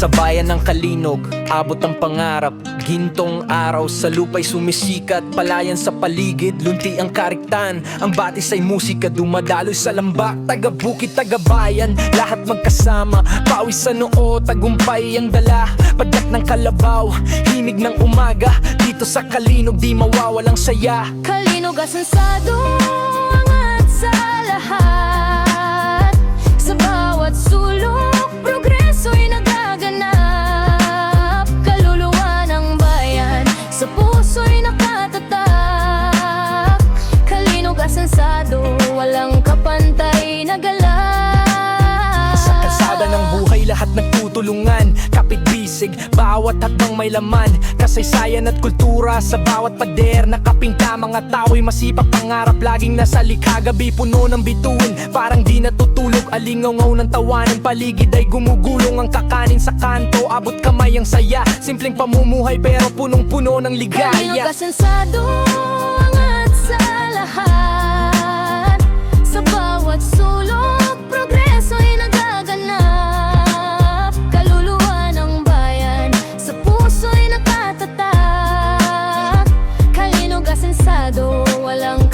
Sa bayan ng Kalinog, abot ang pangarap Gintong araw sa lupa'y sumisikat. Palayan sa paligid, lunti ang kariktan. Ang batis ay musika, dumadaloy sa lambak. Taga bukit, taga bayan, lahat magkasama. Pawis sa noo, tagumpay ang dala. Padyak ng kalabaw, hinig ng umaga. Dito sa Kalinog, di mawawalang saya. Kalinog asansado lahat nagtutulungan. Kapit bisig, bawat hakbang may laman. Kasaysayan at kultura sa bawat pader. Nakapingka mga tao'y masipag pangarap. Laging nasa likha, gabi puno ng bituin. Parang di natutulog, alingaw ng tawanan Paligid ay gumugulong ang kakanin sa kanto. Abot kamay ang saya, simpleng pamumuhay Pero punong-puno ng ligaya. Asansado Angat pasado, walang